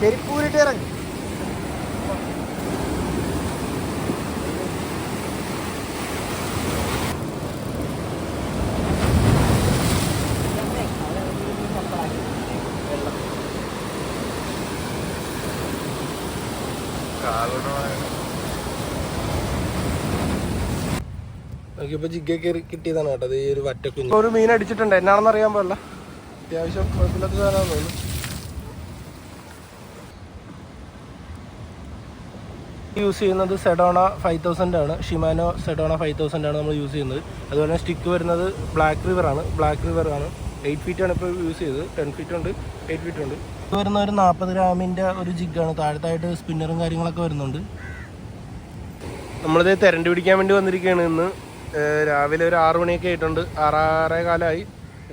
ചെരിപ്പൂരിട്ട് ഇറങ്ങി. കിട്ടിയതാണ് കേട്ടോ. ഈ ഒരു വറ്റക്കുഞ്ഞ്. ഒരു മീൻ അടിച്ചിട്ടുണ്ട്. എന്നാണെന്ന് അറിയാൻ പാടില്ല. അത്യാവശ്യം കുഴപ്പമില്ലാത്ത സാധനമാണെന്ന് തോന്നുന്നു. യൂസ് ചെയ്യുന്നത് സെഡോണ ഫൈവ് തൗസൻഡ് ആണ്. ഷിമാനോ സെഡോണ ഫൈവ് തൗസൻഡ് ആണ് നമ്മൾ യൂസ് ചെയ്യുന്നത്. അതുപോലെ തന്നെ സ്റ്റിക്ക് വരുന്നത് ബ്ലാക്ക് റിവർ ആണ്. ബ്ലാക്ക് റിവർ ആണ്. എയ്റ്റ് ഫീറ്റ് ആണ് ഇപ്പോൾ യൂസ് ചെയ്തത്. ടെൻ ഫീറ്റ് ഉണ്ട്. എയ്റ്റ് ഫീറ്റ് ഉണ്ട്. ഇത് വരുന്ന ഒരു നാൽപ്പത് ഗ്രാമിന്റെ ഒരു ജിഗാണ് താഴത്തായിട്ട് സ്പിന്നറും കാര്യങ്ങളൊക്കെ വരുന്നുണ്ട്. നമ്മളിത് തിരണ്ടി പിടിക്കാൻ വേണ്ടി വന്നിരിക്കുകയാണ് ഇന്ന്. രാവിലെ ഒരു ആറു മണിയൊക്കെ ആയിട്ടുണ്ട്. ആറാറേ കാലമായി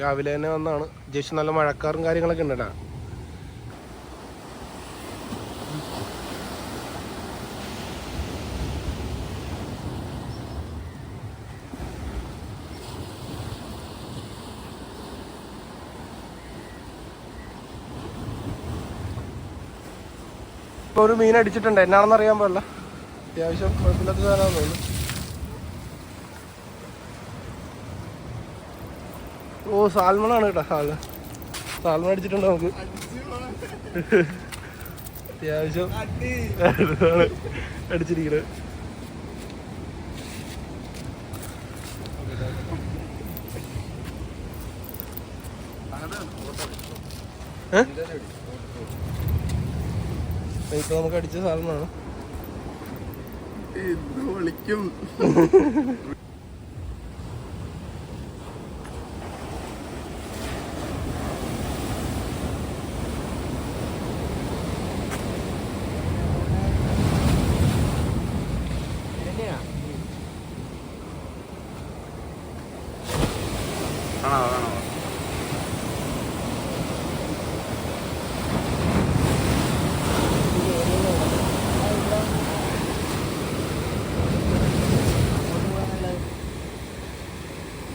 രാവിലെ തന്നെ വന്നാണ്. ജസ്റ്റ് നല്ല മഴക്കാറും കാര്യങ്ങളൊക്കെ ഉണ്ടല്ലോ. ഇപ്പൊ ഒരു മീൻ അടിച്ചിട്ടുണ്ട്. എന്നാണെന്ന് അറിയാൻ പാടില്ല. അത്യാവശ്യം കുഴപ്പമില്ലാത്ത സാധനമാണെന്ന് ഓ സാൽമണാണ് കേട്ടോ സാൽമൺ. സാൽമൺ അടിച്ചിട്ടുണ്ട് നമുക്ക്. അത്യാവശ്യം ആണ് അടിച്ചിരിക്കുന്നത് ഏഹ് ഇപ്പൊ നമുക്ക് അടിച്ച സാധനമാണ്. വിളിക്കും?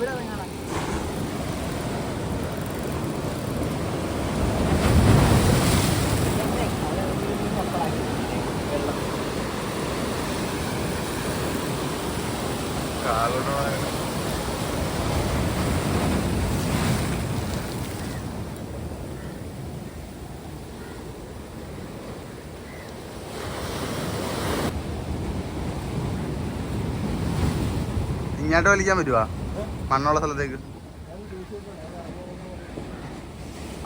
തുടങ്ങട്ടെ കാലോട്ട് ഇങ്ങോട്ട് വലിക്കാൻ പറ്റുവാ? മണ്ണുള്ള സ്ഥലത്തേക്ക്.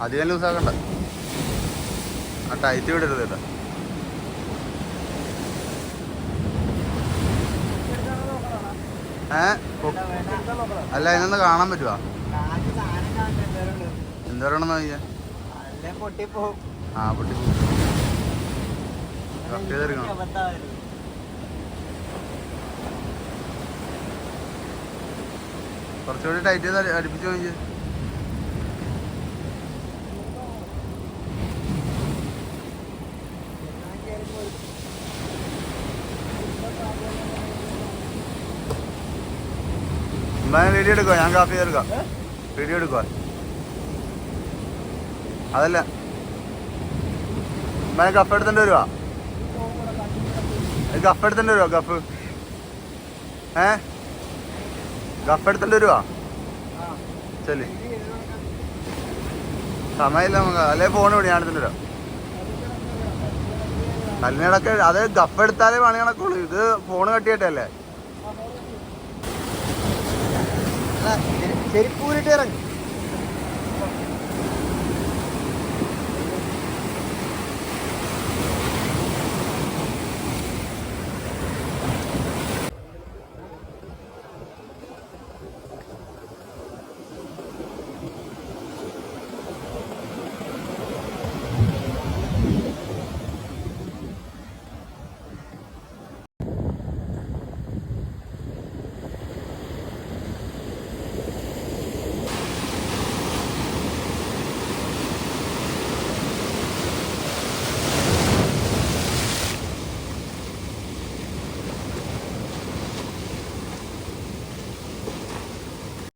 അധികം ലൂസാക്കണ്ട ആ ടൈറ്റ് വിടരുത് കേട്ടോ. ഏ? അല്ല അതിനൊന്ന് കാണാൻ പറ്റുവാ? എന്തോരാണെന്ന് നോക്കിയാ? ആ പൊട്ടി കറക്റ്റ് ചെയ്തെടുക്കണം കുറച്ചുകൂടി ടൈറ്റ് ചെയ്ത് അടി- അടുപ്പിച്ച് നോക്കിയേ എന്തായാലും വീഡിയോ എടുക്കുക ഞാൻ കാപ്പി എടുക്കാം. വീഡിയോ എടുക്കുക അതല്ല. ഉമ്മാനെ കഫ് എടുത്തിട്ട് വരുവാ? ഗഫ് എടുത്തിട്ട് വരുവാ ഗഫ് ഏ? ഗഫ് എടുത്തിട്ട് വരുവാ ചെല്ലി സമയമില്ല നമുക്ക്. അല്ലെ ഫോൺ വിടി ഞാൻ എടുത്തിട്ട് വരാം. കല്ലിനടക്ക് അത് ഗഫ് എടുത്താലേ പണി കണക്കുള്ളൂ ഇത് ഫോൺ കട്ടിയിട്ടല്ലേ? ചെരിപ്പൂരിട്ട് ഇറങ്ങി.